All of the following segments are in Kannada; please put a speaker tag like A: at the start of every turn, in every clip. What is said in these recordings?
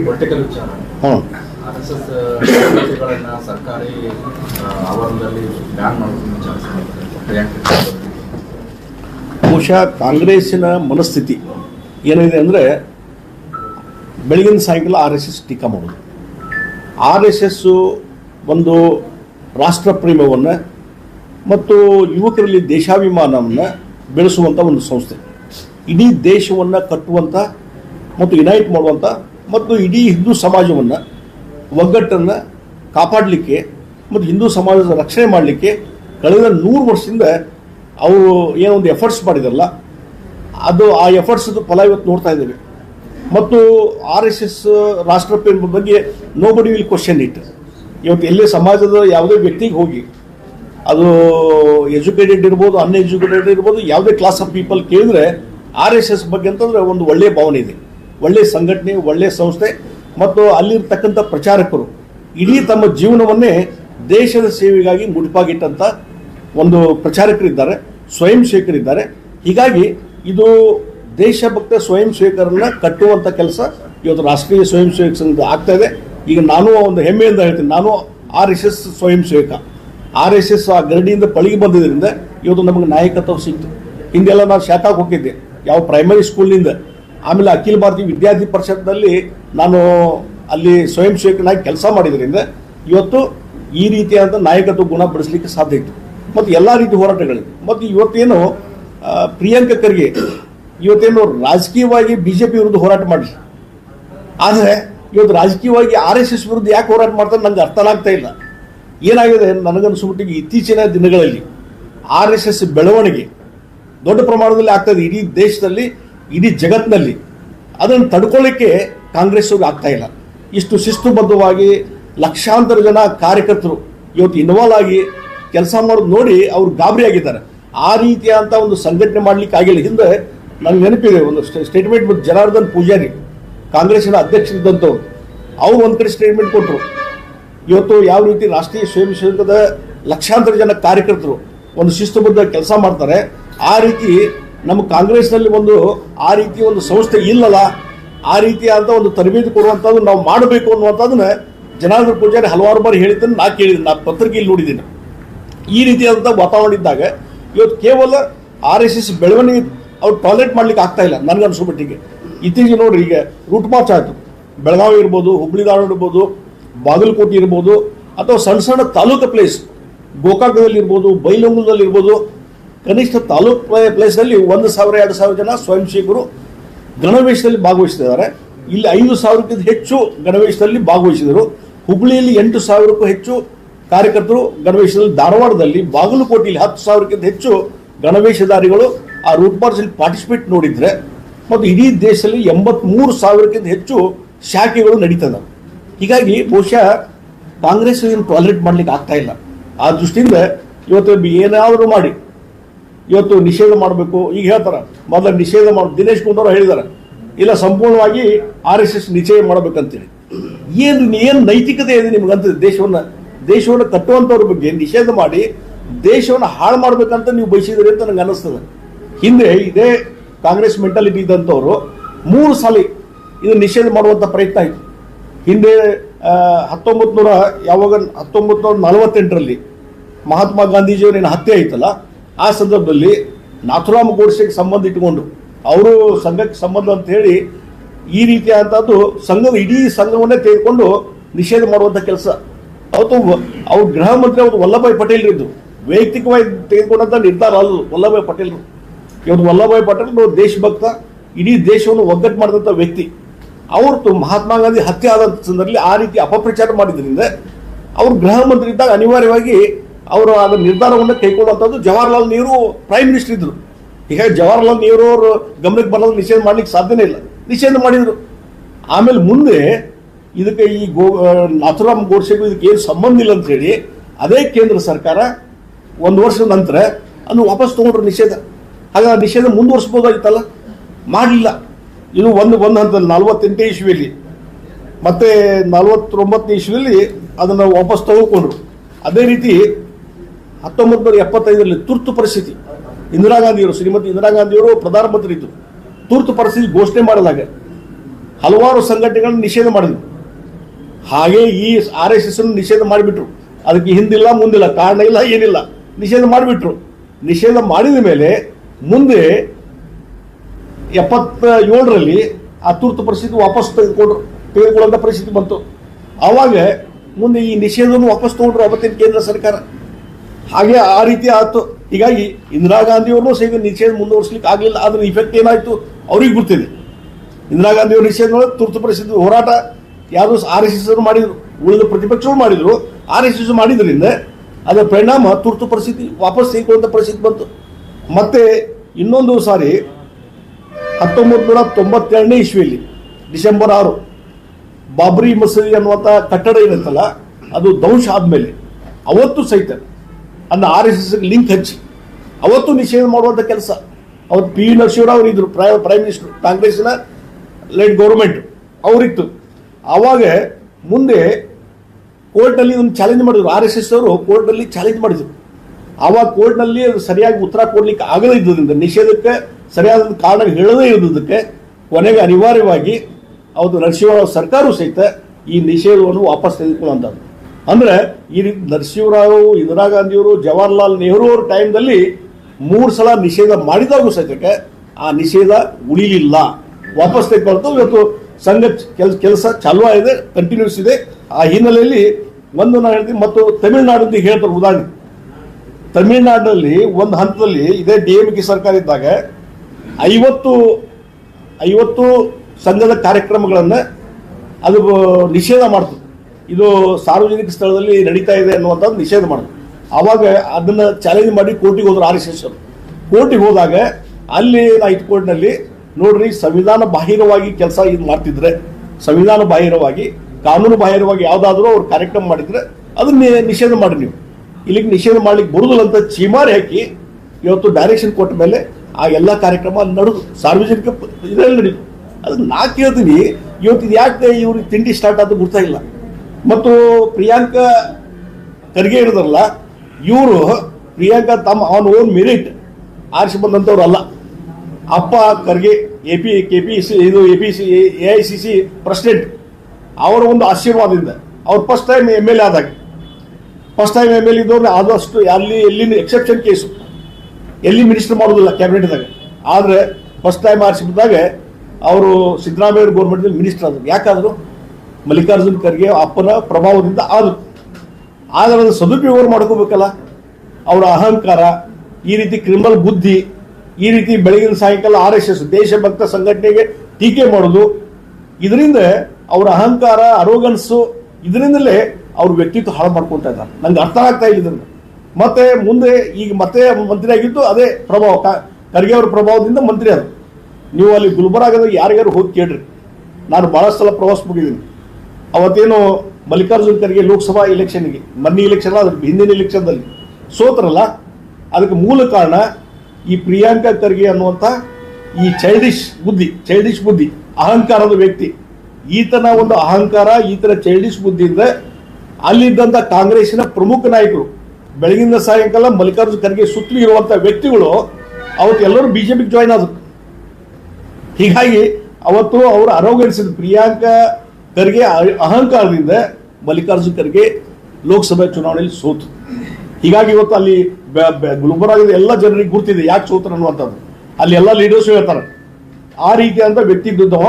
A: ಪೊಲಿಟಿಕಲ್ ವಿಚಾರ
B: ಹ್ಞೂ.
A: ಆರ್ ಎಸ್ ಎಸ್ ಸರ್ಕಾರಿ ಆ, ಆವರಣದಲ್ಲಿ ಬ್ಯಾನ್ ಮಾಡೋದು ವಿಚಾರ ಪ್ರಿಯಾಂಕ ಖರ್ಗೆ.
B: ಬಹುಶಃ ಕಾಂಗ್ರೆಸ್ಸಿನ ಮನಸ್ಥಿತಿ ಏನಿದೆ ಅಂದರೆ ಬೆಳಗಿನ ಸಾಯಂಕಾಲ ಆರ್ ಎಸ್ ಎಸ್ ಟೀಕಾ ಮಾಡೋದು. ಆರ್ ಎಸ್ ಎಸ್ಸು ಒಂದು ರಾಷ್ಟ್ರ ಪ್ರೇಮವನ್ನು ಮತ್ತು ಯುವಕರಲ್ಲಿ ದೇಶಾಭಿಮಾನವನ್ನು ಬೆಳೆಸುವಂಥ ಒಂದು ಸಂಸ್ಥೆ. ಇಡೀ ದೇಶವನ್ನು ಕಟ್ಟುವಂಥ ಮತ್ತು ಯುನೈಟ್ ಮಾಡುವಂಥ ಮತ್ತು ಇಡೀ ಹಿಂದೂ ಸಮಾಜವನ್ನು ಒಗ್ಗಟ್ಟನ್ನು ಕಾಪಾಡಲಿಕ್ಕೆ ಮತ್ತು ಹಿಂದೂ ಸಮಾಜದ ರಕ್ಷಣೆ ಮಾಡಲಿಕ್ಕೆ ಕಳೆದ ನೂರು ವರ್ಷದಿಂದ ಅವರು ಏನೊಂದು ಎಫರ್ಟ್ಸ್ ಮಾಡಿದಾರಲ್ಲ ಅದು ಆ ಎಫರ್ಟ್ಸ್ದು ಫಲ ಇವತ್ತು ನೋಡ್ತಾ ಇದ್ದೇವೆ. ಮತ್ತು ಆರ್ ಎಸ್ ಎಸ್ ರಾಷ್ಟ್ರ ಪ್ರೇಮ ಬಗ್ಗೆ ನೋಬಡಿ ವಿಲ್ ಕ್ವಶನ್ ಇಟ್ ಇವತ್ತು ಎಲ್ಲೇ ಸಮಾಜದ ಯಾವುದೇ ವ್ಯಕ್ತಿಗೆ ಹೋಗಿ, ಅದು ಎಜುಕೇಟೆಡ್ ಇರ್ಬೋದು ಅನ್ಎಜುಕೇಟೆಡ್ ಇರ್ಬೋದು, ಯಾವುದೇ ಕ್ಲಾಸ್ ಆಫ್ ಪೀಪಲ್ ಕೇಳಿದ್ರೆ ಆರ್ ಎಸ್ ಎಸ್ ಬಗ್ಗೆ ಅಂತಂದ್ರೆ ಒಂದು ಒಳ್ಳೆಯ ಭಾವನೆ ಇದೆ. ಒಳ್ಳೆಯ ಸಂಘಟನೆ ಒಳ್ಳೆಯ ಸಂಸ್ಥೆ ಮತ್ತು ಅಲ್ಲಿರ್ತಕ್ಕಂಥ ಪ್ರಚಾರಕರು ಇಡೀ ತಮ್ಮ ಜೀವನವನ್ನೇ ದೇಶದ ಸೇವೆಗಾಗಿ ಮುಡಿಪಾಗಿಟ್ಟಂಥ ಒಂದು ಪ್ರಚಾರಕರಿದ್ದಾರೆ ಸ್ವಯಂ ಸೇವಕರಿದ್ದಾರೆ ಹೀಗಾಗಿ ಇದು ದೇಶಭಕ್ತ ಸ್ವಯಂ ಸೇವಕರನ್ನ ಕಟ್ಟುವಂಥ ಕೆಲಸ ಇವತ್ತು ರಾಷ್ಟ್ರೀಯ ಸ್ವಯಂ ಸೇವಕ ಸಂಘ ಆಗ್ತಾ ಇದೆ. ಈಗ ನಾನು ಒಂದು ಹೆಮ್ಮೆಯಿಂದ ಹೇಳ್ತೀನಿ, ನಾನು ಆರ್ ಎಸ್ ಎಸ್ ಸ್ವಯಂ ಸೇವಕ ಆರ್ ಎಸ್ ಎಸ್ ಆ ಗರಡಿಯಿಂದ ಪಳಗಿ ಬಂದಿದ್ದರಿಂದ ಇವತ್ತು ನಮಗೆ ನಾಯಕತ್ವ ಸಿಕ್ತು. ಹಿಂದೆಲ್ಲ ನಾನು ಶಾಖಾಗೆ ಹೋಗಿದ್ದೆ, ಯಾವ ಪ್ರೈಮರಿ ಸ್ಕೂಲ್ನಿಂದ ಆಮೇಲೆ ಅಖಿಲ ಭಾರತೀಯ ವಿದ್ಯಾರ್ಥಿ ಪರಿಷತ್ನಲ್ಲಿ ನಾನು ಅಲ್ಲಿ ಸ್ವಯಂ ಸೇವಕನಾಗಿ ಕೆಲಸ ಮಾಡಿದ್ರಿಂದ ಇವತ್ತು ಈ ರೀತಿಯಾದ ನಾಯಕತ್ವ ಗುಣ ಬೆಳೆಸಲಿಕ್ಕೆ ಸಾಧ್ಯ ಇತ್ತು. ಮತ್ತು ಎಲ್ಲ ರೀತಿ ಹೋರಾಟಗಳಿವೆ. ಮತ್ತು ಇವತ್ತೇನು ಪ್ರಿಯಾಂಕ ಖರ್ಗೆ ಇವತ್ತೇನು ರಾಜಕೀಯವಾಗಿ ಬಿ ಜೆ ಪಿ ವಿರುದ್ಧ ಹೋರಾಟ ಮಾಡಿ ಆದರೆ ಇವತ್ತು ರಾಜಕೀಯವಾಗಿ ಆರ್ ಎಸ್ ಎಸ್ ವಿರುದ್ಧ ಯಾಕೆ ಹೋರಾಟ ಮಾಡ್ತಾರೆ ನನಗೆ ಅರ್ಥನಾಗ್ತಾ ಇಲ್ಲ. ಏನಾಗಿದೆ ನನಗನ್ಸ್ಬಿಟ್ಟಿಗೆ ಇತ್ತೀಚಿನ ದಿನಗಳಲ್ಲಿ ಆರ್ ಎಸ್ ಎಸ್ ಬೆಳವಣಿಗೆ ದೊಡ್ಡ ಪ್ರಮಾಣದಲ್ಲಿ ಆಗ್ತದೆ ಇಡೀ ದೇಶದಲ್ಲಿ ಇಡೀ ಜಗತ್ತಿನಲ್ಲಿ ಅದನ್ನು ತಡ್ಕೊಳ್ಳಿಕ್ಕೆ ಕಾಂಗ್ರೆಸ್ ಆಗ್ತಾ ಇಲ್ಲ. ಇಷ್ಟು ಶಿಸ್ತುಬದ್ಧವಾಗಿ ಲಕ್ಷಾಂತರ ಜನ ಕಾರ್ಯಕರ್ತರು ಇವತ್ತು ಇನ್ವಾಲ್ವ್ ಆಗಿ ಕೆಲಸ ಮಾಡೋದು ನೋಡಿ ಅವ್ರು ಗಾಬರಿ ಆಗಿದ್ದಾರೆ. ಆ ರೀತಿಯಾದಂಥ ಒಂದು ಸಂಘಟನೆ ಮಾಡಲಿಕ್ಕೆ ಆಗಿಲ್ಲ. ಹಿಂದೆ ನನಗೆ ನೆನಪಿದೆ, ಒಂದು ಸ್ಟೇಟ್ಮೆಂಟ್ ಮತ್ತು ಜನಾರ್ದನ್ ಪೂಜಾರಿ ಕಾಂಗ್ರೆಸ್ನ ಅಧ್ಯಕ್ಷರಿದ್ದಂಥವ್ರು. ಅವರು ಒಂದು ಕಡೆ ಸ್ಟೇಟ್ಮೆಂಟ್ ಕೊಟ್ಟರು ಇವತ್ತು ಯಾವ ರೀತಿ ರಾಷ್ಟ್ರೀಯ ಸ್ವಯಂ ಸೇವಕದ ಲಕ್ಷಾಂತರ ಜನ ಕಾರ್ಯಕರ್ತರು ಒಂದು ಶಿಸ್ತುಬದ್ಧ ಕೆಲಸ ಮಾಡ್ತಾರೆ, ಆ ರೀತಿ ನಮ್ಮ ಕಾಂಗ್ರೆಸ್ನಲ್ಲಿ ಒಂದು ಆ ರೀತಿ ಒಂದು ಸಂಸ್ಥೆ ಇಲ್ಲಲ್ಲ, ಆ ರೀತಿಯಾದ ಒಂದು ತರಬೇತಿ ಕೊಡುವಂಥದ್ದು ನಾವು ಮಾಡಬೇಕು ಅನ್ನುವಂಥದ್ದನ್ನ ಜನಾರ್ದನ್ ಪೂಜಾರಿ ಹಲವಾರು ಬಾರಿ ಹೇಳಿದ್ದನ್ನು ನಾ ಕೇಳಿದ್ದೀನಿ, ನಾ ಪತ್ರಿಕೆಯಲ್ಲಿ ನೋಡಿದ್ದೀನಿ. ಈ ರೀತಿಯಾದಂಥ ವಾತಾವರಣ ಇದ್ದಾಗ ಇವತ್ತು ಕೇವಲ ಆರ್ ಎಸ್ ಎಸ್ ಬೆಳವಣಿಗೆ ಅವ್ರು ಟಾಯ್ಲೆಟ್ ಮಾಡ್ಲಿಕ್ಕೆ ಆಗ್ತಾ ಇಲ್ಲ, ನನಗೆ ಅನ್ಸೋಬಿಟ್ಟಿಗೆ ಇತ್ತೀಚೆಗೆ ನೋಡ್ರಿ, ಈಗ ರೂಟ್ ಮಾರ್ಚ್ ಆಯಿತು. ಬೆಳಗಾವಿ ಇರ್ಬೋದು, ಹುಬ್ಳಿ ಧಾರವಾಡ ಇರ್ಬೋದು, ಬಾಗಲಕೋಟೆ ಇರ್ಬೋದು, ಅಥವಾ ಸಣ್ಣ ಸಣ್ಣ ತಾಲೂಕು ಪ್ಲೇಸ್ ಗೋಕಾಕದಲ್ಲಿ ಇರ್ಬೋದು, ಬೈಲೊಂಗಲದಲ್ಲಿ ಇರ್ಬೋದು ಕನಿಷ್ಠ ತಾಲೂಕ್ ಪ್ಲೇಸಲ್ಲಿ ಒಂದು ಸಾವಿರ, ಎರಡು ಸಾವಿರ ಜನ ಸ್ವಯಂ ಸೇವಕರು ಗಣವೇಶದಲ್ಲಿ ಭಾಗವಹಿಸಿದ್ದಾರೆ. ಇಲ್ಲಿ ಐದು ಸಾವಿರಕ್ಕಿಂತ ಹೆಚ್ಚು ಗಣವೇಶದಲ್ಲಿ ಭಾಗವಹಿಸಿದರು. ಹುಬ್ಬಳ್ಳಿಯಲ್ಲಿ ಎಂಟು ಸಾವಿರಕ್ಕೂ ಹೆಚ್ಚು ಕಾರ್ಯಕರ್ತರು ಗಣವೇಶದಲ್ಲಿ ಧಾರವಾಡದಲ್ಲಿ, ಬಾಗಲಕೋಟೆಯಲ್ಲಿ ಹತ್ತು ಸಾವಿರಕ್ಕಿಂತ ಹೆಚ್ಚು ಗಣವೇಶಧಾರಿಗಳು ಆ ರೂಟ್ ಮಾರ್ಚಲ್ಲಿ ಪಾರ್ಟಿಸಿಪೇಟ್ ನೋಡಿದ್ರೆ, ಮತ್ತು ಇಡೀ ದೇಶದಲ್ಲಿ ಎಂಬತ್ಮೂರು ಸಾವಿರಕ್ಕಿಂತ ಹೆಚ್ಚು ಶಾಖೆಗಳು ನಡೀತದೆ. ಹೀಗಾಗಿ ಬಹುಶಃ ಕಾಂಗ್ರೆಸ್ ಏನು ಟಾಲರೇಟ್ ಮಾಡ್ಲಿಕ್ಕೆ ಆಗ್ತಾ ಇಲ್ಲ. ಆ ದೃಷ್ಟಿಯಿಂದ ಇವತ್ತು ಏನಾದರೂ ಮಾಡಿ ಇವತ್ತು ನಿಷೇಧ ಮಾಡಬೇಕು. ಈಗ ಹೇಳ್ತಾರೆ, ಮೊದಲು ನಿಷೇಧ ಮಾಡಿ, ದಿನೇಶ್ ಗುಂಡೂರು ಹೇಳಿದ್ದಾರೆ. ಇಲ್ಲ, ಸಂಪೂರ್ಣವಾಗಿ ಆರ್ ಎಸ್ ಎಸ್ ನಿಷೇಧ ಮಾಡಬೇಕಂತೇಳಿ. ಏನು ಏನು ನೈತಿಕತೆ ಇದೆ ನಿಮ್ಗಂತ ದೇಶವನ್ನ, ದೇಶವನ್ನು ಕಟ್ಟುವಂಥವ್ರ ಬಗ್ಗೆ ನಿಷೇಧ ಮಾಡಿ, ದೇಶವನ್ನು ಹಾಳು ಮಾಡ್ಬೇಕಂತ ನೀವು ಬಯಸಿದ್ರಿ ಅಂತ ನನಗೆ ಅನಿಸ್ತದೆ ಹಿಂದೆ ಇದೇ ಕಾಂಗ್ರೆಸ್ ಮೆಂಟಾಲಿಟಿ ಇದ್ದಂಥವ್ರು ಮೂರು ಸಲ ಇದು ನಿಷೇಧ ಮಾಡುವಂಥ ಪ್ರಯತ್ನ ಆಯಿತು. ಹಿಂದೆ ಹತ್ತೊಂಬತ್ತು ನೂರ ಯಾವಾಗ ಹತ್ತೊಂಬತ್ತು ನೂರ ನಲವತ್ತೆಂಟರಲ್ಲಿ ಮಹಾತ್ಮ ಗಾಂಧೀಜಿಯವರು ಏನು ಹತ್ಯೆ ಆಯ್ತಲ್ಲ ಆ ಸಂದರ್ಭದಲ್ಲಿ ನಾಥುರಾಮ್ ಗೋಡ್ಸೆಗೆ ಸಂಬಂಧ ಇಟ್ಟುಕೊಂಡು ಅವರು ಸಂಘಕ್ಕೆ ಸಂಬಂಧ ಅಂತ ಹೇಳಿ ಈ ರೀತಿಯಾದಂಥದ್ದು ಸಂಘದ ಇಡೀ ಸಂಘವನ್ನೇ ತೆಗೆದುಕೊಂಡು ನಿಷೇಧ ಮಾಡುವಂಥ ಕೆಲಸ. ಅವತ್ತು ಅವ್ರ ಗೃಹ ಮಂತ್ರಿ ಅವತ್ತು ವಲ್ಲಭಾಯ್ ಪಟೇಲ್ ಇದ್ದು, ವೈಯಕ್ತಿಕವಾಗಿ ತೆಗೆದುಕೊಂಡಂಥ ನಿರ್ಧಾರ ಅಲ್ಲ ವಲ್ಲಭಾಯ್ ಪಟೇಲ್ ಇವತ್ತು ವಲ್ಲಭಾಯ್ ಪಟೇಲ್ ದೇಶಭಕ್ತ, ಇಡೀ ದೇಶವನ್ನು ಒಗ್ಗಟ್ಟು ಮಾಡಿದಂಥ ವ್ಯಕ್ತಿ. ಅವ್ರದ್ದು ಮಹಾತ್ಮ ಗಾಂಧಿ ಹತ್ಯೆ ಆದಂಥ ಸಂದರ್ಭದಲ್ಲಿ ಆ ರೀತಿ ಅಪಪ್ರಚಾರ ಮಾಡಿದ್ರಿಂದ ಅವ್ರು ಗೃಹ ಮಂತ್ರಿ ಇದ್ದಾಗ ಅನಿವಾರ್ಯವಾಗಿ ಅವರು ಅದರ ನಿರ್ಧಾರವನ್ನು ಕೈಗೊಳ್ಳುವಂಥದ್ದು ಜವಾಹರ್ಲಾಲ್ ನೆಹರು ಪ್ರೈಮ್ ಮಿನಿಸ್ಟರ್ ಇದ್ದರು ಹೀಗಾಗಿ ಜವಾಹರ್ಲಾಲ್ ನೆಹರು ಅವರು ಗಮನಕ್ಕೆ ಬರೋದು ನಿಷೇಧ ಮಾಡಲಿಕ್ಕೆ ಸಾಧ್ಯನೇ ಇಲ್ಲ. ನಿಷೇಧ ಮಾಡಿದರು. ಆಮೇಲೆ ಮುಂದೆ ಇದಕ್ಕೆ ಈ ಗೋ ನಾಥುರಾಮ್ ಗೋಡ್ಸೆಗೂ ಇದಕ್ಕೆ ಏನು ಸಂಬಂಧ ಇಲ್ಲ ಅಂತ ಹೇಳಿ ಅದೇ ಕೇಂದ್ರ ಸರ್ಕಾರ ಒಂದು ವರ್ಷದ ನಂತರ ಅದನ್ನು ವಾಪಸ್ ತಗೊಂಡ್ರು ನಿಷೇಧ. ಹಾಗೆ ಆ ನಿಷೇಧ ಮುಂದುವರಿಸ್ಬೋದಾಗಿತ್ತಲ್ಲ? ಮಾಡಲಿಲ್ಲ. ಇದು ಒಂದು ಒಂದು ಹಂತದಲ್ಲಿ ನಲ್ವತ್ತೆಂಟನೇ ಇಸ್ವಿಯಲ್ಲಿ. ಮತ್ತೆ ನಲ್ವತ್ತೊಂಬತ್ತನೇ ಇಸ್ವಿಯಲ್ಲಿ ಅದನ್ನು ವಾಪಸ್ ತೊಗೊಂಡ್ರು. ಅದೇ ರೀತಿ ಹತ್ತೊಂಬತ್ತು ನೂರ ಎಪ್ಪತ್ತೈದರಲ್ಲಿ ತುರ್ತು ಪರಿಸ್ಥಿತಿ. ಇಂದಿರಾ ಗಾಂಧಿಯವರು, ಶ್ರೀಮತಿ ಇಂದಿರಾ ಗಾಂಧಿಯವರು ಪ್ರಧಾನಮಂತ್ರಿ ಇದ್ದರು ತುರ್ತು ಪರಿಸ್ಥಿತಿ ಘೋಷಣೆ ಮಾಡಲಾಗ. ಹಲವಾರು ಸಂಘಟನೆಗಳನ್ನು ನಿಷೇಧ ಮಾಡಿದ್ರು. ಹಾಗೆ ಈ ಆರ್ ಎಸ್ ಎಸ್ ನಿಷೇಧ ಮಾಡಿಬಿಟ್ರು. ಅದಕ್ಕೆ ಹಿಂದಿಲ್ಲ, ಮುಂದಿಲ್ಲ, ಕಾರಣ ಇಲ್ಲ, ಏನಿಲ್ಲ. ನಿಷೇಧ ಮಾಡಿಬಿಟ್ರು. ನಿಷೇಧ ಮಾಡಿದ ಮೇಲೆ ಮುಂದೆ ಎಪ್ಪತ್ತ ಏಳರಲ್ಲಿ ಆ ತುರ್ತು ಪರಿಸ್ಥಿತಿ ವಾಪಸ್ ತೆಗೆದುಕೊಂಡ್ರು. ತೆಗೆದುಕೊಳ್ಳುವಂಥ ಪರಿಸ್ಥಿತಿ ಬಂತು. ಆವಾಗ ಮುಂದೆ ಈ ನಿಷೇಧವನ್ನು ವಾಪಸ್ ತಗೊಂಡ್ರು ಅವತ್ತಿನ ಕೇಂದ್ರ ಸರ್ಕಾರ. ಹಾಗೆ ಆ ರೀತಿ ಆಯ್ತು. ಹೀಗಾಗಿ ಇಂದಿರಾ ಗಾಂಧಿಯವ್ರನ್ನೂ ಸಹ ನಿಷೇಧ ಮುಂದುವರಿಸಲಿಕ್ಕೆ ಆಗಲಿಲ್ಲ. ಅದ್ರ ಇಫೆಕ್ಟ್ ಏನಾಯ್ತು? ಅವ್ರಿಗೆ ಗೊತ್ತಿದೆ ಇಂದಿರಾ ಗಾಂಧಿ ಅವರು ನಿಷೇಧ ತುರ್ತು ಪರಿಸ್ಥಿತಿ, ಹೋರಾಟ ಯಾರು ಆರ್ ಎಸ್ ಎಸ್ ಮಾಡಿದ್ರು. ಉಳಿದ ಪ್ರತಿಪಕ್ಷಗಳು ಮಾಡಿದ್ರು. ಆರ್ ಎಸ್ ಎಸ್ ಮಾಡಿದ್ರಿಂದ ಅದರ ಪರಿಣಾಮ ತುರ್ತು ಪರಿಸ್ಥಿತಿ, ವಾಪಸ್ ತೆಗೆದುಕೊಳ್ಳುವಂಥ ಪರಿಸ್ಥಿತಿ ಬಂತು. ಮತ್ತೆ ಇನ್ನೊಂದು ಸಾರಿ ಹತ್ತೊಂಬತ್ತು ನೂರ ತೊಂಬತ್ತೆರಡನೇ ಇಸ್ವಿಯಲ್ಲಿ, ಡಿಸೆಂಬರ್ ಆರು, ಬಾಬ್ರಿ ಮಸೀದಿ ಅನ್ನುವಂಥ ಕಟ್ಟಡ ಇರುತ್ತಲ್ಲ ಅದು ಧ್ವಂಸ ಆದಮೇಲೆ. ಅವತ್ತು ಸಹಿತ ಅದನ್ನ ಆರ್ ಎಸ್ ಎಸ್ಗೆ ಲಿಂಕ್ ಹಚ್ಚಿ. ಅವತ್ತು ನಿಷೇಧ ಮಾಡುವಂಥ ಕೆಲಸ. ಅವತ್ತು ಪಿ ವಿ ನರಸಿಂಹರಾವ್ ಅವರು ಇದ್ರು, ಪ್ರೈ ಪ್ರೈಮ್ ಮಿನಿಸ್ಟರ್ ಕಾಂಗ್ರೆಸ್ನ ಲೇಟ್ ಗೌರ್ಮೆಂಟ್ ಅವರಿತ್ತು. ಆವಾಗ ಮುಂದೆ ಕೋರ್ಟ್ನಲ್ಲಿ ಒಂದು ಚಾಲೆಂಜ್ ಮಾಡಿದ್ರು. ಆರ್ ಎಸ್ ಎಸ್ ಅವರು ಕೋರ್ಟ್ನಲ್ಲಿ ಚಾಲೆಂಜ್ ಮಾಡಿದ್ರು. ಆವಾಗ ಕೋರ್ಟ್ನಲ್ಲಿ ಅದು ಸರಿಯಾಗಿ ಉತ್ತರ ಕೊಡ್ಲಿಕ್ಕೆ ಆಗದೇ ಇದ್ದುದರಿಂದ, ನಿಷೇಧಕ್ಕೆ ಸರಿಯಾದ ಕಾರಣ ಹೇಳದೇ ಇದ್ದುದಕ್ಕೆ ಕೊನೆಗೆ ಅನಿವಾರ್ಯವಾಗಿ ಅವತ್ತು ನರಸಿಂಹರಾವ್ ಸರ್ಕಾರವು ಸಹಿತ ಈ ನಿಷೇಧವನ್ನು ವಾಪಸ್ ತೆಗೆದುಕೊಳ್ಳುವಂಥದ್ದು. ಅಂದ್ರೆ ಈ ರೀತಿ ನರಸಿಂಹರಾವ್, ಇಂದಿರಾ ಗಾಂಧಿಯವರು, ಜವಾಹರ್ಲಾಲ್ ನೆಹರು ಅವ್ರ ಟೈಮ್ದಲ್ಲಿ ಮೂರು ಸಲ ನಿಷೇಧ ಮಾಡಿದಾಗೂ ಸಹಿತಕ್ಕೆ ಆ ನಿಷೇಧ ಉಳಿಲಿಲ್ಲ. ವಾಪಸ್ ತೆಗೆದು ಇವತ್ತು ಸಂಘ ಕೆಲಸ ಕೆಲಸ ಚಾಲೂ ಆಗಿದೆ ಕಂಟಿನ್ಯೂಸ್ ಇದೆ. ಆ ಹಿನ್ನೆಲೆಯಲ್ಲಿ ಒಂದು ನಾನು ಹೇಳ್ತೀನಿ ಮತ್ತು ತಮಿಳುನಾಡಿಂದ ಹೇಳ್ತಾರೆ ಉದಾಹರಣೆ. ತಮಿಳುನಾಡಿನಲ್ಲಿ ಒಂದು ಹಂತದಲ್ಲಿ ಇದೇ ಡಿ ಎಂ ಕೆ ಸರ್ಕಾರ ಇದ್ದಾಗ ಐವತ್ತು ಐವತ್ತು ಸಂಘದ ಕಾರ್ಯಕ್ರಮಗಳನ್ನು ಅದು ನಿಷೇಧ ಮಾಡ್ತು ಇದು ಸಾರ್ವಜನಿಕ ಸ್ಥಳದಲ್ಲಿ ನಡೀತಾ ಇದೆ ಅನ್ನುವಂಥದ್ದು ನಿಷೇಧ ಮಾಡಿದ್ರು ಆವಾಗ ಅದನ್ನ ಚಾಲೆಂಜ್ ಮಾಡಿ ಕೋರ್ಟಿಗೆ ಹೋದ್ರು ಆರ್ ಎಸ್ ಎಸ್ ಕೋರ್ಟಿಗೆ ಹೋದಾಗ ಅಲ್ಲಿ ನೈಟ್ ಕೋರ್ಟ್ನಲ್ಲಿ ನೋಡ್ರಿ ಸಂವಿಧಾನ ಬಾಹಿರವಾಗಿ ಕೆಲಸ ಇದು ಮಾಡ್ತಿದ್ರೆ, ಸಂವಿಧಾನ ಬಾಹಿರವಾಗಿ, ಕಾನೂನು ಬಾಹಿರವಾಗಿ ಯಾವುದಾದ್ರೂ ಅವ್ರು ಕಾರ್ಯಕ್ರಮ ಮಾಡಿದ್ರೆ ಅದನ್ನ ನಿಷೇಧ ಮಾಡಿ ನೀವು. ಇಲ್ಲಿಗೆ ನಿಷೇಧ ಮಾಡ್ಲಿಕ್ಕೆ ಬರುದಿಲ್ಲ ಅಂತ ಚೀಮಾರಿ ಹಾಕಿ ಇವತ್ತು ಡೈರೆಕ್ಷನ್ ಕೊಟ್ಟ ಮೇಲೆ ಆ ಎಲ್ಲ ಕಾರ್ಯಕ್ರಮ ನಡೆದು ಸಾರ್ವಜನಿಕ ಇದರಲ್ಲಿ ನಡೀತು. ಅದನ್ನ ನಾ ಕೇಳ್ತೀನಿ, ಇವತ್ತು ಇದು ಯಾಕೆ ಇವ್ರಿಗೆ ತಿಂಡಿ ಸ್ಟಾರ್ಟ್ ಆದ ಗೊತ್ತಾಗಿಲ್ಲ ಮತ್ತು ಪ್ರಿಯಾಂಕಾ ಖರ್ಗೆ ಇರೋದ್ರಲ್ಲ ಇವರು ಪ್ರಿಯಾಂಕಾ ತಮ್ಮ ಆನ್ ಓನ್ ಮೆರಿಟ್ ಆರಿಸಿ ಬಂದಂಥವ್ರು ಅಲ್ಲ. ಅಪ್ಪ Kharge A P K P C ಇದು A P C A I C C president ಅವರ ಒಂದು ಆಶೀರ್ವಾದದಿಂದ. ಅವ್ರು first time M L A ಆದಾಗ. ಫಸ್ಟ್ ಟೈಮ್ ಎಂ ಎಲ್ ಇದ್ದವ್ರು ಆದಷ್ಟು ಅಲ್ಲಿ, ಎಲ್ಲಿ ಎಕ್ಸೆಪ್ಷನ್ ಕೇಸು ಎಲ್ಲಿ ಮಿನಿಸ್ಟರ್ ಮಾಡೋದಿಲ್ಲ ಕ್ಯಾಬಿನೆಟ್ದಾಗ ಆದರೆ ಫಸ್ಟ್ ಟೈಮ್ ಆರಿಸಿ ಬಂದಾಗ, ಅವರು ಸಿದ್ದರಾಮಯ್ಯ ಗೌರ್ಮೆಂಟ್ ಮಿನಿಸ್ಟರ್ ಆದರು. ಯಾಕಾದರು? ಮಲ್ಲಿಕಾರ್ಜುನ್ ಖರ್ಗೆ ಅಪ್ಪನ ಪ್ರಭಾವದಿಂದ ಆದರು ಆದರೆ ಅದನ್ನು ಸದುಪಯೋಗ ಮಾಡ್ಕೋಬೇಕಲ್ಲ. ಅವರ ಅಹಂಕಾರ, ಈ ರೀತಿ ಕ್ರಿಮಿನಲ್ ಬುದ್ಧಿ, ಈ ರೀತಿ ಬೆಳಗಿನ ಸಾಯಂಕಾಲ ಆರ್ ಎಸ್ ಎಸ್ ದೇಶಭಕ್ತ ಸಂಘಟನೆಗೆ ಟೀಕೆ ಮಾಡೋದು, ಇದರಿಂದ ಅವರ ಅಹಂಕಾರ ಅರೋಗನ್ಸು ಇದರಿಂದಲೇ ಅವ್ರ ವ್ಯಕ್ತಿತ್ವ ಹಾಳು ಮಾಡ್ಕೊತಾ ಇದ್ದಾರೆ. ನಂಗೆ ಅರ್ಥ ಆಗ್ತಾ ಇಲ್ಲ ಇದನ್ನು ಮತ್ತೆ ಮುಂದೆ ಈಗ ಮತ್ತೆ ಮಂತ್ರಿ ಆಗಿದ್ದು ಅದೇ ಪ್ರಭಾವ. ಖರ್ಗೆ ಅವರ ಪ್ರಭಾವದಿಂದ ಮಂತ್ರಿ ಅದು ನೀವು ಅಲ್ಲಿ ಗುಲ್ಬರ್ಗದಾಗ ಯಾರಿಗಾರು ಹೋಗಿ ಕೇಳ್ರಿ. ನಾನು ಬಹಳ ಸಲ ಪ್ರವಾಸ ಮುಗಿದ್ದೀನಿ ಅವತ್ತೇನು ಮಲ್ಲಿಕಾರ್ಜುನ್ ಖರ್ಗೆ ಲೋಕಸಭಾ ಇಲೆಕ್ಷನ್ಗೆ ಮನ್ನಿ ಇಲೆಕ್ಷನ್ ಅದ್ರ ಹಿಂದಿನ ಇಲೆಕ್ಷನ್ದಲ್ಲಿ ಸೋತ್ರಲ್ಲ, ಅದಕ್ಕೆ ಮೂಲ ಕಾರಣ ಈ ಪ್ರಿಯಾಂಕಾ ಖರ್ಗೆ ಅನ್ನುವಂಥ ಈ ಚೈಲ್ಡಿಶ್ ಬುದ್ಧಿ ಚೈಲ್ಡಿಶ್ ಬುದ್ಧಿ, ಅಹಂಕಾರದ ವ್ಯಕ್ತಿ. ಈತನ ಒಂದು ಅಹಂಕಾರ, ಈತನ ಚೈಲ್ಡಿಶ್ ಬುದ್ಧಿಯಿಂದ ಅಲ್ಲಿದ್ದಂಥ ಕಾಂಗ್ರೆಸ್ನ ಪ್ರಮುಖ ನಾಯಕರು. ಬೆಳಗಿನ ಸಾಯಂಕಾಲ ಮಲ್ಲಿಕಾರ್ಜುನ್ ಖರ್ಗೆ ಸುತ್ತಲೂ ಇರುವಂಥ ವ್ಯಕ್ತಿಗಳು ಅವತ್ತು ಎಲ್ಲರೂ ಬಿಜೆಪಿಗೆ ಜಾಯ್ನ್ ಆದರು. ಹೀಗಾಗಿ ಅವತ್ತು ಅವರು ಆರೋಗ್ಯಡಿಸಿದ ಪ್ರಿಯಾಂಕಾ ಖರ್ಗೆ ಅಹಂಕಾರದಿಂದ ಮಲ್ಲಿಕಾರ್ಜುನ್ ಖರ್ಗೆ ಲೋಕಸಭೆ ಚುನಾವಣೆಯಲ್ಲಿ ಸೋತು. ಹೀಗಾಗಿ ಇವತ್ತು ಅಲ್ಲಿ ಗುಲ್ಬರ್ಗದ ಎಲ್ಲ ಜನರಿಗೆ ಗುರ್ತಿದೆ. ಯಾಕೆ ಸೋತರ ಅನ್ನುವಂಥದ್ದು. ಅಲ್ಲಿ ಎಲ್ಲ ಲೀಡರ್ಸ್ ಹೇಳ್ತಾರೆ. ಆ ರೀತಿಯಾದ ವ್ಯಕ್ತಿ ಬಿದ್ದವ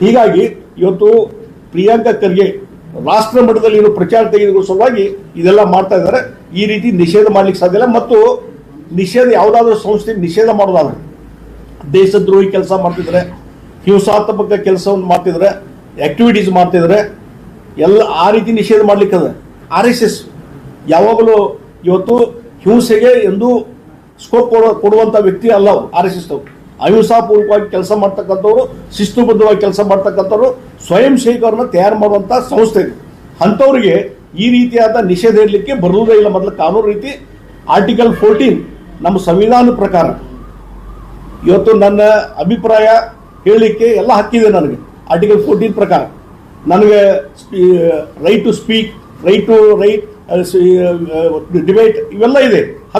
B: ಹೀಗಾಗಿ ಇವತ್ತು ಪ್ರಿಯಾಂಕಾ ಖರ್ಗೆ ರಾಷ್ಟ್ರ ಮಟ್ಟದಲ್ಲಿ ಇರೋ ಪ್ರಚಾರ ತೆಗೆದುಕೊಳ್ಳೋ ಸಲುವಾಗಿ ಇದೆಲ್ಲ ಮಾಡ್ತಾ ಇದ್ದಾರೆ. ಈ ರೀತಿ ನಿಷೇಧ ಮಾಡ್ಲಿಕ್ಕೆ ಸಾಧ್ಯ ಇಲ್ಲ. ಮತ್ತು ನಿಷೇಧ ಯಾವುದಾದ್ರೂ ಸಂಸ್ಥೆ ನಿಷೇಧ ಮಾಡೋದಾದ್ರೆ, ದೇಶದ್ರೋಹಿ ಕೆಲಸ ಮಾಡ್ತಿದ್ರೆ ಹಿಂಸಾತ್ಮಕ ಕೆಲಸವನ್ನು ಮಾಡ್ತಿದ್ರೆ ಆಕ್ಟಿವಿಟೀಸ್ ಮಾಡ್ತಿದ್ರೆ ಎಲ್ಲ ಆ ರೀತಿ ನಿಷೇಧ ಮಾಡ್ಲಿಕ್ಕೆ ಅದ. ಆರ್ ಎಸ್ ಎಸ್ ಯಾವಾಗಲೂ ಇವತ್ತು ಹಿಂಸೆಗೆ ಎಂದು ಸ್ಕೋಪ್ ಕೊಡೋ ಕೊಡುವಂಥ ವ್ಯಕ್ತಿ ಅಲ್ಲ ಆರ್ ಎಸ್ ಎಸ್ ಅಹಿಂಸಾಪೂರ್ವಕವಾಗಿ ಕೆಲಸ ಮಾಡ್ತಕ್ಕಂಥವ್ರು, ಶಿಸ್ತುಬದ್ಧವಾಗಿ ಕೆಲಸ ಮಾಡ್ತಕ್ಕಂಥವ್ರು ಸ್ವಯಂ ಸೇವಕರನ್ನ ತಯಾರು ಮಾಡುವಂಥ ಸಂಸ್ಥೆ ಇದು. ಅಂಥವ್ರಿಗೆ ಈ ರೀತಿಯಾದ ನಿಷೇಧ ಇರಲಿಕ್ಕೆ ಬರುವುದೇ ಇಲ್ಲ ಮೊದಲು ಕಾನೂನು ರೀತಿ. ಆರ್ಟಿಕಲ್ ಫೋರ್ಟೀನ್ ನಮ್ಮ ಸಂವಿಧಾನದ ಪ್ರಕಾರ. ಇವತ್ತು ನನ್ನ ಅಭಿಪ್ರಾಯ ಹೇಳಲಿಕ್ಕೆ ಎಲ್ಲ ಹಕ್ಕಿದೆ ನನಗೆ. ಆರ್ಟಿಕಲ್ ಫೋರ್ಟೀನ್ ಪ್ರಕಾರ ನನಗೆ right to speak right to right debate ಇವೆಲ್ಲ ಇದೆ.